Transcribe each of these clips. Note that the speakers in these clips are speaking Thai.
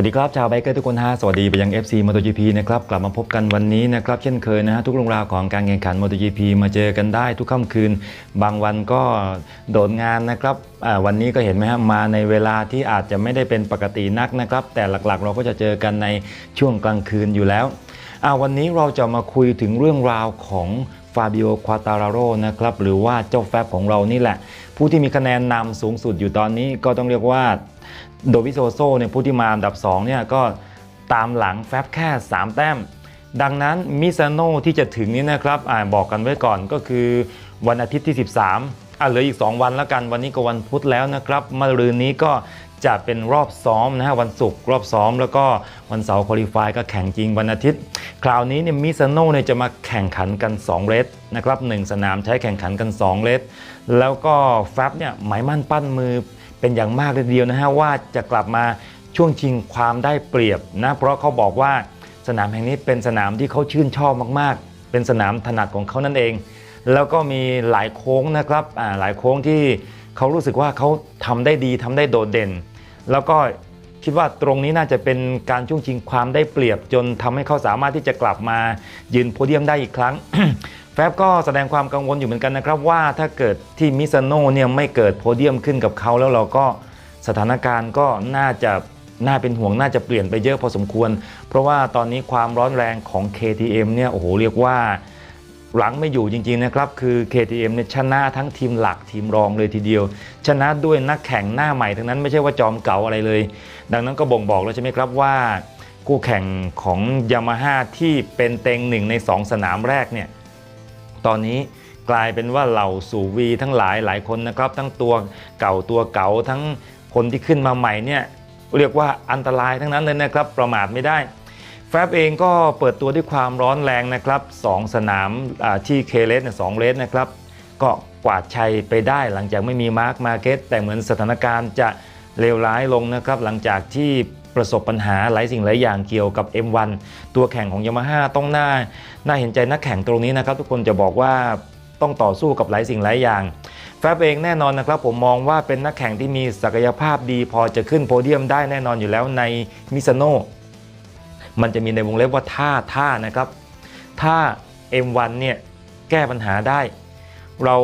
วัสดีครับชาวไบเกอร์ทุกคนฮะสวัสดีไปยัง FC MotoGP นะครับกลับมาพบกันวันนี้นะครับเช่นเคยนะฮะทุกเรื่องราวของการแข่งขัน MotoGP มาเจอกันได้ทุกค่ำคืน บางวันก็โดดงานนะครับวันนี้ก็เห็นไหมฮะมาในเวลาที่อาจจะไม่ได้เป็นปกตินักนะครับ แต่หลักๆ เราก็จะเจอกันในช่วงกลางคืนอยู่แล้วอ่าวันนี้เราจะมาคุยถึงเรื่องราวของฟาบิโอ ควาตาราโรนะครับหรือว่าเจ้าแฟบของเรานี่แหละ ผู้ที่มีคะแนนนำสูงสุดอยู่ตอนนี้ก็ต้องเรียกว่า โดวิโซโซเนี่ยผู้ที่มาอันดับ2เนี่ยก็ตามหลังแฟบแค่ 3 แต้ม ดังนั้นมิซาโนที่จะถึงนี้นะครับอาบอกกันไว้ก่อนก็คือวันอาทิตย์ที่ 13อะเหลืออีก 2 วันแล้วกันวันนี้ก็วันพุธแล้วนะครับมะรืนนี้ก็จะเป็นรอบซ้อมนะฮะวันศุกร์รอบซ้อม แล้วก็วันเสาร์คุริฟายก็แข่งจริงวันอาทิตย์ คราวนี้เนี่ยมิซาโนเนี่ยจะมาแข่งขันกัน 2เรสนะครับหนึ่งสนามใช้แข่งขันกัน 2เรสแล้วก็แฟบเนี่ยหมายมั่นปั้นมือ เป็นอย่างมากเลยเดียวนะฮะว่าจะกลับมาช่วงชิงความได้เปรียบนะเพราะเขาบอกว่าสนามแห่งนี้เป็นสนามที่เขาชื่นชอบมากๆ เป็นสนามถนัดของเขานั่นเอง แล้วก็มีหลายโค้งนะครับอ่าหลายโค้งที่เขารู้สึกว่าเขาทำได้ดีทำได้โดดเด่น แล้วก็คิดว่าตรงนี้น่าจะเป็นการช่วงชิงความได้เปรียบจนทำให้เขาสามารถที่จะกลับมายืนโพเดียมได้อีกครั้ง แฟบก็แสดงความกังวลอยู่เหมือนกันนะครับว่าถ้าเกิดที่มิซาโน่เนี่ยไม่เกิดโพเดียมขึ้นกับเขาแล้วเราก็สถานการณ์ก็น่าจะน่าเป็นห่วงน่าจะเปลี่ยนไปเยอะพอสมควร เพราะว่าตอนนี้ความร้อนแรงของ KTM เนี่ยโอ้โหเรียกว่าหลังไม่อยู่จริงๆนะครับคือ KTM เนี่ยชนะทั้งทีมหลักทีมรองเลยทีเดียว ชนะด้วยนักแข่งหน้าใหม่ทั้งนั้นไม่ใช่ว่าจอมเก่าอะไรเลย ดังนั้นก็บ่งบอกแล้วใช่ไหมครับว่า คู่แข่งของยามาฮ่าที่เป็นเต็งหนึ่งใน 2 สนามแรกเนี่ย ตอนนี้กลายเป็นว่าเหล่าสู่วีทั้งหลายหลายคนนะครับ ทั้งตัวเก่าตัวเก่าทั้งคนที่ขึ้นมาใหม่เนี่ยเรียกว่าอันตรายทั้งนั้นเลยนะครับ ประมาทไม่ได้แฟบเองก็เปิดตัวด้วยความร้อนแรงนะครับ2สนามที่เคเลสเนี่ยสองเลสนะครับ ก็กวาดชัยไปได้หลังจากไม่มีมาร์คมาเก็ตแต่เหมือนสถานการณ์จะเลวร้ายลงนะครับ หลังจากที่ ประสบปัญหาหลายสิ่งหลายอย่างเกี่ยวกับ M1 ตัวแข่งของยามาฮ่าต้องหน่าน่าเห็นใจนักแข่งตรงนี้นะครับ ทุกคนจะบอกว่าต้องต่อสู้กับหลายสิ่งหลายอย่างแฟบเองแน่นอนนะครับ ผมมองว่าเป็นนักแข่งที่มีศักยภาพดีพอจะขึ้นโพเดียมได้แน่นอนอยู่แล้วในมิซาโนมันจะมีในวงเล็บว่าท่าท่านะครับ ถ้า M1 เนี่ยแก้ปัญหาได้ เรา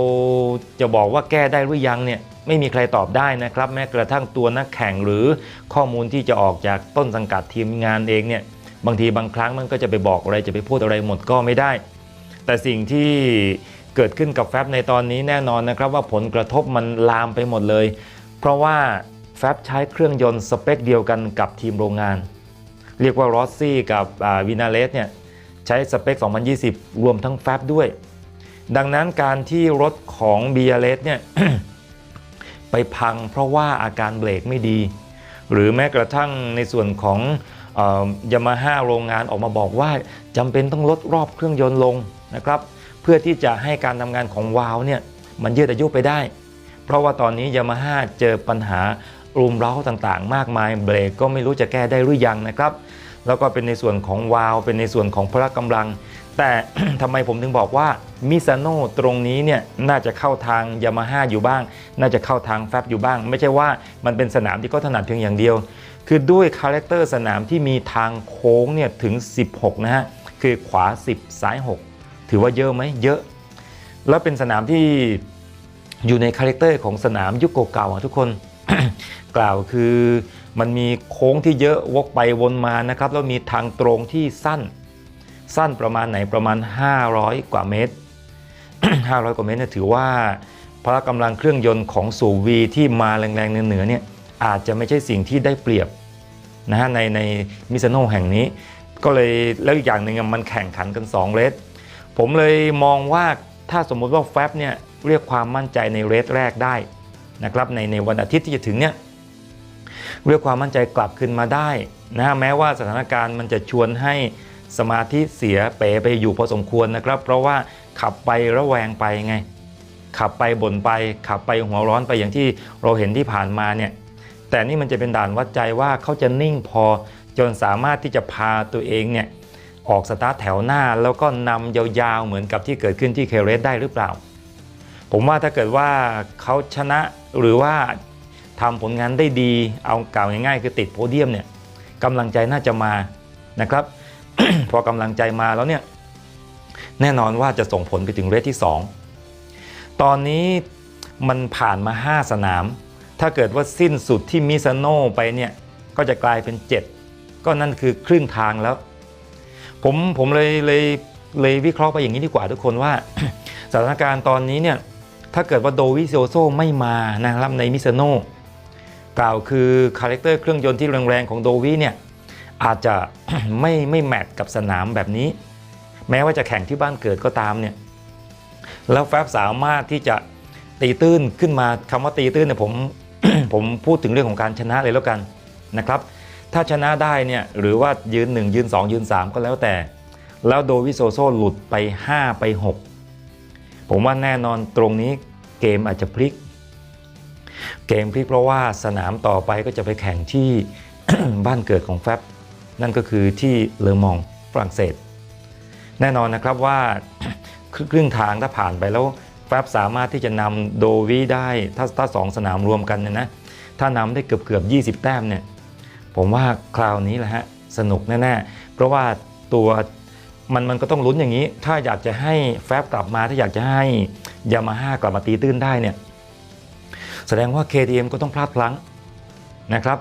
จะบอกว่าแก้ได้หรือยังเนี่ย ไม่มีใครตอบได้นะครับ แม้กระทั่งตัวนักแข่งหรือข้อมูลที่จะออกจากต้นสังกัดทีมงานเองเนี่ยบางทีบางครั้งมันก็จะไปบอกอะไรจะไปพูดอะไรหมดก็ไม่ได้ แต่สิ่งที่เกิดขึ้นกับแฟบในตอนนี้แน่นอนนะครับว่าผลกระทบมันลามไปหมดเลย เพราะว่าแฟบใช้เครื่องยนต์สเปคเดียวกันกับทีมโรงงาน เรียกว่ารอสซี่กับวินาเลสเนี่ยใช้สเปค 2020 รวมทั้งแฟบด้วย ดังนั้นการที่รถของ b ี l s เนี่ย ไปพังเพราะว่าอาการเบรกไม่ดี หรือแม้กระทั่งในส่วนของยามาฮ่าโรงงานออกมาบอกว่าจำเป็นต้องลดรอบเครื่องยนต์ลงนะครับ เพื่อที่จะให้การทำงานของวาล์วเนี่ยมันยืดอายุไปได้ เพราะว่าตอนนี้ยามาฮ่าเจอปัญหารุมเร้าต่างๆ มากมายเบรกก็ไม่รู้จะแก้ได้หรือยังนะครับ แล้วก็เป็นในส่วนของวาล์วเป็นในส่วนของพละกำลัง แต่ทำไมผมถึงบอกว่ามิซาโน่ตรงนี้เนี่ยน่าจะเข้าทางยามาฮ่าอยู่บ้าง น่าจะเข้าทางแฟบอยู่บ้าง ไม่ใช่ว่ามันเป็นสนามที่เขาถนัดเพียงอย่างเดียว คือด้วยคาแรคเตอร์สนามที่มีทางโค้งเนี่ยถึง 16 นะฮะ คือขวา 10 ซ้าย 6 ถือว่าเยอะไหมเยอะ แล้วเป็นสนามที่อยู่ในคาแรคเตอร์ของสนามยุคเก่าๆทุกคนกล่าวคือมันมีโค้งที่เยอะวกไปวนมานะครับแล้วมีทางตรงที่สั้น สั้นประมาณไหนประมาณ 500 กว่าเมตร 500 กว่าเมตรเนี่ยถือว่าพละกำลังเครื่องยนต์ของสูวีที่มาแรงๆเหนือๆเนี่ยอาจจะไม่ใช่สิ่งที่ได้เปรียบนะฮะในในมิซาโนแห่งนี้ ก็เลยแล้วอีกอย่างหนึ่งอะมันแข่งขันกัน 2 เรสผมเลยมองว่าถ้าสมมุติว่าแฟบเนี่ยเรียกความมั่นใจในเรสแรกได้นะครับในในวันอาทิตย์ที่จะถึงเนี่ยเรียกความมั่นใจกลับขึ้นมาได้นะฮะแม้ว่าสถานการณ์มันจะชวนให้ สมาธิเสียเป๋ไปอยู่พอสมควรนะครับ เพราะว่าขับไประแวงไปไง ขับไปบ่นไป ขับไปหัวร้อนไปอย่างที่เราเห็นที่ผ่านมาเนี่ยแต่นี่มันจะเป็นด่านวัดใจว่าเขาจะนิ่งพอจนสามารถที่จะพาตัวเองเนี่ยออกสตาร์ทแถวหน้าแล้วก็นำยาวๆเหมือนกับที่เกิดขึ้นที่เคเรสได้หรือเปล่า ผมว่าถ้าเกิดว่าเขาชนะหรือว่าทำผลงานได้ดีเอากล่าวง่ายๆ คือติดโพเดียมเนี่ยกำลังใจน่าจะมานะครับ พอกำลังใจมาแล้วเนี่ยแน่นอนว่าจะส่งผลไปถึงเรทที่ 2 ตอนนี้มันผ่านมา 5 สนาม ถ้าเกิดว่าสิ้นสุดที่มิซาโนไปเนี่ยก็จะกลายเป็น 7 ก็นั่นคือครึ่งทางแล้ว ผมผมเลยเลยเลยวิเคราะห์ไปอย่างนี้ดีกว่าทุกคนว่า สถานการณ์ตอนนี้เนี่ยถ้าเกิดว่าโดวิโซโซไม่มานะครับในมิซาโนกล่าวคือคาแรคเตอร์เครื่องยนต์ที่แรงๆของโดวิเนี่ย อาจจะไม่ไม่แมทกับสนามแบบนี้ แม้ว่าจะแข่งที่บ้านเกิดก็ตามเนี่ยแล้วแฟบสามารถที่จะตีตื้นขึ้นมาคำว่าตีตื้นเนี่ยผมผมพูดถึงเรื่องของการชนะเลยแล้วกันนะครับ ถ้าชนะได้เนี่ยหรือว่ายืน 1 ยืน 2 ยืน 3 ก็แล้วแต่ แล้วโดวิโซโซหลุดไป 5 ไป 6 ผมว่าแน่นอนตรงนี้เกมอาจจะพลิก เกมพลิกเพราะว่าสนามต่อไปก็จะไปแข่งที่บ้านเกิดของแฟบ นั่นก็คือที่เลอมองฝรั่งเศส แน่นอนนะครับว่าครึ่งทางถ้าผ่านไปแล้วแฟบสามารถที่จะนำโดวีได้ถ้าถ้าสองสนามรวมกันเนี่ยนะถ้านำได้เกือบเกือบ20 แต้มเนี่ยผมว่าคราวนี้แหละฮะสนุกแน่ๆ เพราะว่าตัวมันมันก็ต้องลุ้นอย่างนี้ ถ้าอยากจะให้แฟบกลับมา ถ้าอยากจะให้ยามาฮ่ากลับมาตีตื้นได้เนี่ยแสดงว่า KTM ก็ต้องพลาดพลั้งนะครับ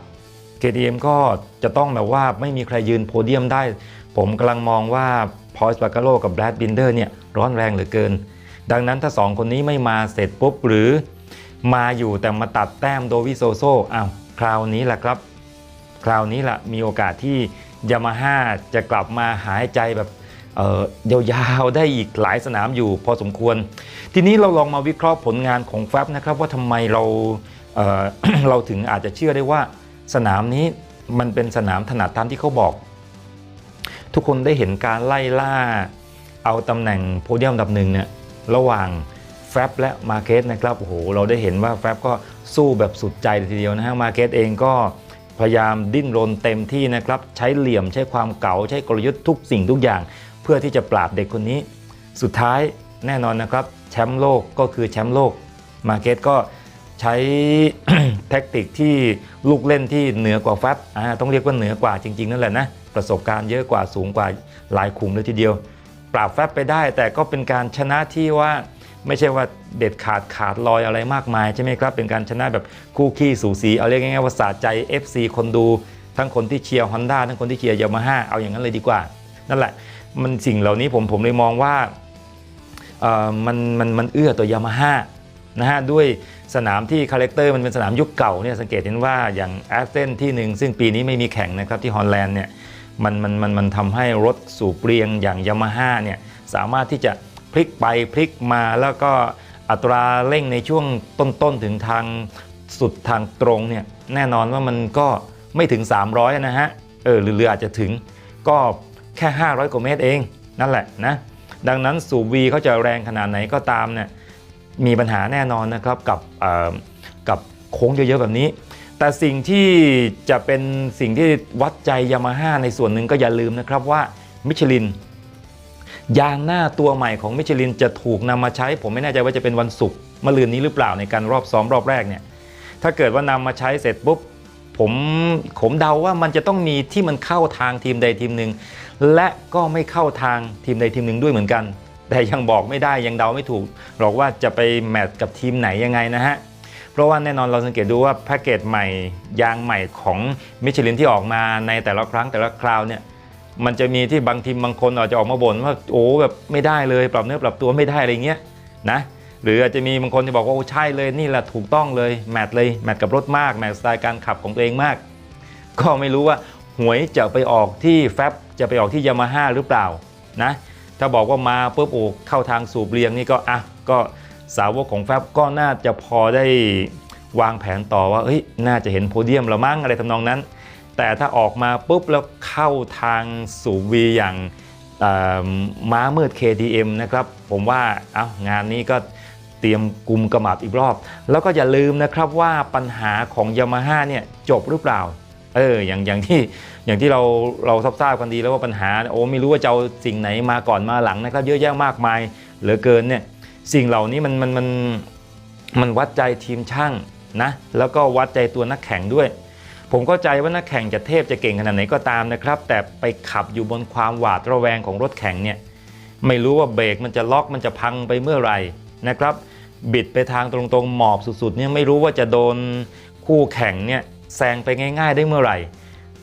KTM ก็จะต้องแบบว่าไม่มีใครยืนโพเดียมได้ ผมกำลังมองว่าพอยส์บา c าโลกับแบรดบินเดอร์เนี่ยร้อนแรงเหลือเกิน ดังนั้นถ้า 2 คนนี้ไม่มาเสร็จปุ๊บหรือมาอยู่แต่มาตัดแต้มโดวิโซโซอ้าวคราวนี้แหละครับ คราวนี้แหละมีโอกาสที่ยามาฮ่าจะกลับมาหายใจแบบเออยาวๆได้อีกหลายสนามอยู่พอสมควร ทีนี้เราลองมาวิเคราะห์ผลงานของแฟบนะครับว่าทำไมเราเเราถึงอาจจะเชื่อได้ว่า สนามนี้มันเป็นสนามถนัดตามที่เขาบอก ทุกคนได้เห็นการไล่ล่า เอาตำแหน่งโพเดียมดับหนึ่งเนี่ยระหว่างแฟบและมาเกตนะครับโอ้โหเราได้เห็นว่าแฟบก็สู้แบบสุดใจทีเดียวนะฮะมาเกตเองก็พยายามดิ้นรนเต็มที่นะครับ ใช้เหลี่ยมใช้ความเก๋าใช้กลยุทธ์ทุกสิ่งทุกอย่าง เพื่อที่จะปราบเด็กคนนี้ สุดท้ายแน่นอนนะครับ แชมป์โลกก็คือแชมป์โลกมาเกตก็ใช้ แท็กติกที่ลูกเล่นที่เหนือกว่าแฟบต้องเรียกว่าเหนือกว่าจริง ๆ นั่นแหละนะประสบการณ์เยอะกว่าสูงกว่าหลายขุมเลยทีเดียว ปราบแฟบไปได้ แต่ก็เป็นการชนะที่ว่าไม่ใช่ว่าเด็ดขาดขาดลอยอะไรมากมายใช่ไหมครับ เป็นการชนะแบบคู่ขี้สูสี เอาเรียกง่ายๆว่าสะใจ FC คนดู ทั้งคนที่เชียร์ฮอนด้าทั้งคนที่เชียร์ยามาฮ่าเอาอย่างนั้นเลยดีกว่า นั่นแหละ มันสิ่งเหล่านี้ผมผมเลยมองว่ามันมันมันเอื้อต่อยามาฮ่านะฮะด้วย สนามที่คาแรคเตอร์มันเป็นสนามยุคเก่าเนี่ยสังเกตเห็นว่าอย่างแอสเซนที่หนึ่งซึ่งปีนี้ไม่มีแข่งนะครับที่ฮอลแลนด์เนี่ยมันมันมันมันทำให้รถสูบเรียงอย่างยามาฮ่าเนี่ยสามารถที่จะพลิกไปพลิกมาแล้วก็อัตราเร่งในช่วงต้นๆถึงทางสุดทางตรงเนี่ยแน่นอนว่ามันก็ไม่ถึง 300 นะฮะเออหรือเรืออาจจะถึงก็แค่ 500กว่าเมตรเองนั่นแหละนะดังนั้นสูบวีเขาจะแรงขนาดไหนก็ตามเนี่ย มีปัญหาแน่นอนนะครับกับกับโค้งเยอะๆแบบนี้ แต่สิ่งที่จะเป็นสิ่งที่วัดใจยามาฮ่าในส่วนหนึ่งก็อย่าลืมนะครับว่ามิชลินยางหน้าตัวใหม่ของมิชลินจะถูกนำมาใช้ ผมไม่แน่ใจว่าจะเป็นวันศุกร์มะรืนนี้หรือเปล่าในการรอบซ้อมรอบแรกเนี่ยถ้าเกิดว่านำมาใช้เสร็จปุ๊บผมผมเดาว่ามันจะต้องมีที่มันเข้าทางทีมใดทีมหนึ่งและก็ไม่เข้าทางทีมใดทีมหนึ่งด้วยเหมือนกัน แต่ยังบอกไม่ได้ยังเดาไม่ถูกหรอกว่าจะไปแมทกับทีมไหนยังไงนะฮะ เพราะว่าแน่นอนเราสังเกตดูว่าแพ็กเกจใหม่ยางใหม่ของมิชลินที่ออกมาในแต่ละครั้งแต่ละคราวเนี่ยมันจะมีที่บางทีมบางคนอาจจะออกมาบ่นว่าโอ้แบบไม่ได้เลยปรับเนื้อปรับตัวไม่ได้อะไรเงี้ยนะหรืออาจจะมีบางคนที่บอกว่าโอ้ใช่เลยนี่แหละถูกต้องเลยแมทเลยแมทกับรถมากแมทสไตล์การขับของตัวเองมาก ก็ไม่รู้ว่าหวยจะไปออกที่แฟบจะไปออกที่ยามาฮ่าหรือเปล่านะ ถ้าบอกว่ามาปุ๊บโอ้เข้าทางสูบเรียงนี่ก็อะก็สาวกของแฟบก็น่าจะพอได้วางแผนต่อว่าเฮ้ยน่าจะเห็นโพเดียมแล้วมั้งอะไรทำนองนั้น แต่ถ้าออกมาปุ๊บแล้วเข้าทางสูบวีอย่างม้ามืด KTM นะครับผมว่าเอางานนี้ก็เตรียมกลุ่มกระหมับอีกรอบ แล้วก็อย่าลืมนะครับว่าปัญหาของยามาฮ่าเนี่ยจบหรือเปล่าเอออย่างอย่างที่ อย่างที่เราเราทราบกันดีแล้วว่าปัญหาโอ้ไม่รู้ว่าจะเอาสิ่งไหนมาก่อนมาหลังนะครับเยอะแยะมากมายเหลือเกินเนี่ยสิ่งเหล่านี้มันมันมันมันวัดใจทีมช่างนะแล้วก็วัดใจตัวนักแข่งด้วย ผมเข้าใจว่านักแข่งจะเทพจะเก่งขนาดไหนก็ตามนะครับ แต่ไปขับอยู่บนความหวาดระแวงของรถแข่งเนี่ยไม่รู้ว่าเบรกมันจะล็อกมันจะพังไปเมื่อไหร่นะครับ บิดไปทางตรงๆหมอบสุดๆเนี่ยไม่รู้ว่าจะโดนคู่แข่งเนี่ยแซงไปง่าย ๆ ได้เมื่อไหร่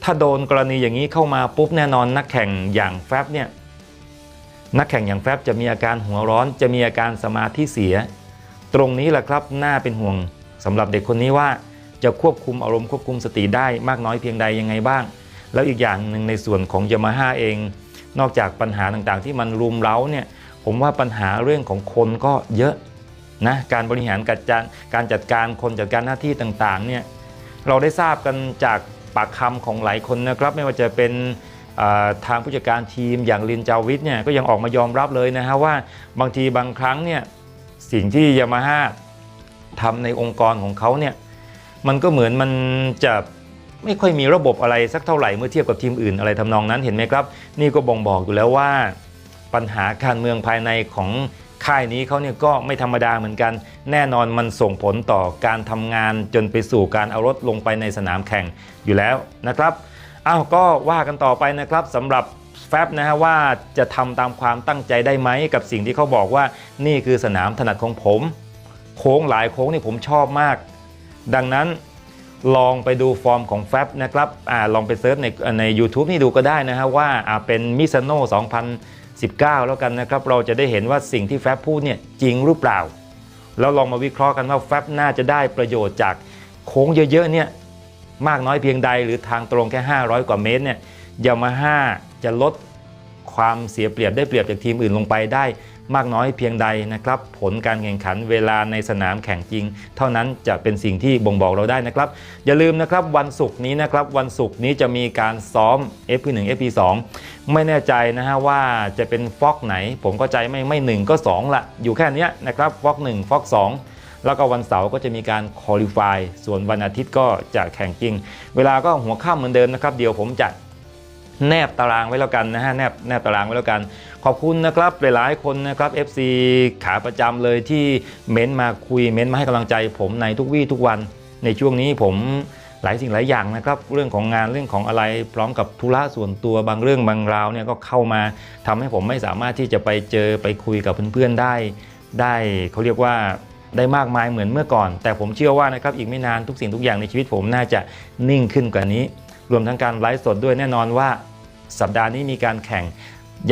ถ้าโดนกรณีอย่างนี้เข้ามาปุ๊บแน่นอนนักแข่งอย่างแฟบเนี่ยนักแข่งอย่างแฟบจะมีอาการหัวร้อน จะมีอาการสมาธิเสีย ตรงนี้แหละครับน่าเป็นห่วงสำหรับเด็กคนนี้ว่าจะควบคุมอารมณ์ควบคุมสติได้มากน้อยเพียงใดยังไงบ้าง แล้วอีกอย่างหนึ่งในส่วนของยามาฮ่าเอง นอกจากปัญหาต่างๆ ที่มันรุมเร้าเนี่ยผมว่าปัญหาเรื่องของคนก็เยอะนะการบริหารการจัดการจัดการคนจัดการหน้าที่ต่างๆเนี่ยเราได้ทราบกันจาก ปากคำของหลายคนนะครับไม่ว่าจะเป็นทางผู้จัดการทีมอย่างลินจาวิทเนี่ยก็ยังออกมายอมรับเลยนะฮะว่าบางทีบางครั้งเนี่ยสิ่งที่ยามาฮ่าทำในองค์กรของเขาเนี่ยมันก็เหมือนมันจะไม่ค่อยมีระบบอะไรสักเท่าไหร่เมื่อเทียบกับทีมอื่นอะไรทำนองนั้นเห็นไหมครับ นี่ก็บ่งบอกอยู่แล้วว่า ปัญหาการเมืองภายในของ ค่ายนี้เขาเนี่ยก็ไม่ธรรมดาเหมือนกัน แน่นอนมันส่งผลต่อการทำงานจนไปสู่การเอารถลงไปในสนามแข่งอยู่แล้วนะครับอ้าวก็ว่ากันต่อไปนะครับสำหรับแฟบนะฮะว่าจะทำตามความตั้งใจได้ไหมกับสิ่งที่เขาบอกว่านี่คือสนามถนัดของผม โค้งหลายโค้งนี่ผมชอบมาก ดังนั้นลองไปดูฟอร์มของแฟบนะครับอลองไปเซิร์ชในใน u t u b e นี่ดูก็ได้นะฮะว่าเป็นมิซ a โน่ 19 แล้วกันนะครับ เราจะได้เห็นว่าสิ่งที่แฟบพูดเนี่ยจริงหรือเปล่า แล้วลองมาวิเคราะห์กันว่าแฟบน่าจะได้ประโยชน์จากโค้งเยอะๆเนี่ยมากน้อยเพียงใดหรือทางตรงแค่ 500 กว่าเมตรเนี่ยยามาฮ่าจะลดความเสียเปรียบได้เปรียบจากทีมอื่นลงไปได้ มากน้อยเพียงใดนะครับ ผลการแข่งขันเวลาในสนามแข่งจริง เท่านั้นจะเป็นสิ่งที่บ่งบอกเราได้นะครับ อย่าลืมนะครับวันศุกร์นี้นะครับวันศุกร์นี้จะมีการซ้อม FP1 FP2 ไม่แน่ใจนะฮะว่าจะเป็นฟอกไหน ผมก็ใจไม่ไม่หนึ่งก็ 2 ละ อยู่แค่นี้นะครับฟอก1ฟอก2แล้วก็วันเสาร์ก็จะมีการคอลี่ฟาย ส่วนวันอาทิตย์ก็จะแข่งจริง เวลาก็หัวค่ำเหมือนเดิมนะครับ เดี๋ยวผมจะแนบตารางไว้แล้วกันนะฮะ แนบแนบตารางไว้แล้วกัน ขอบคุณนะครับหลายๆคนนะครับ FC ขาประจำเลยที่เม้นมาคุยเม้นมาให้กำลังใจ ผมในทุกวี่ทุกวันในช่วงนี้ผมหลายสิ่งหลายอย่างนะครับ เรื่องของงานเรื่องของอะไรพร้อมกับธุระส่วนตัวบางเรื่องบางราวเนี่ยก็เข้ามาทำให้ผมไม่สามารถที่จะไปเจอไปคุยกับเพื่อนๆได้ ได้เขาเรียกว่าได้มากมายเหมือนเมื่อก่อน แต่ผมเชื่อว่านะครับอีกไม่นานทุกสิ่งทุกอย่างในชีวิตผมน่าจะนิ่งขึ้นกว่านี้ รวมทั้งการไลฟ์สดด้วยแน่นอนว่า สัปดาห์นี้มีการแข่ง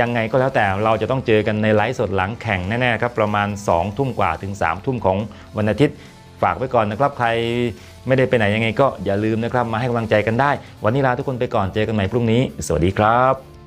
ยังไงก็แล้วแต่เราจะต้องเจอกันในไลฟ์สดหลังแข่งแน่ๆครับประมาณ 2 ทุ่มกว่าถึง 3 ทุ่มของวันอาทิตย์ ฝากไว้ก่อนนะครับใครไม่ได้ไปไหนยังไงก็อย่าลืมนะครับมาให้กำลังใจกันได้ วันนี้ลาทุกคนไปก่อนเจอกันใหม่พรุ่งนี้ สวัสดีครับ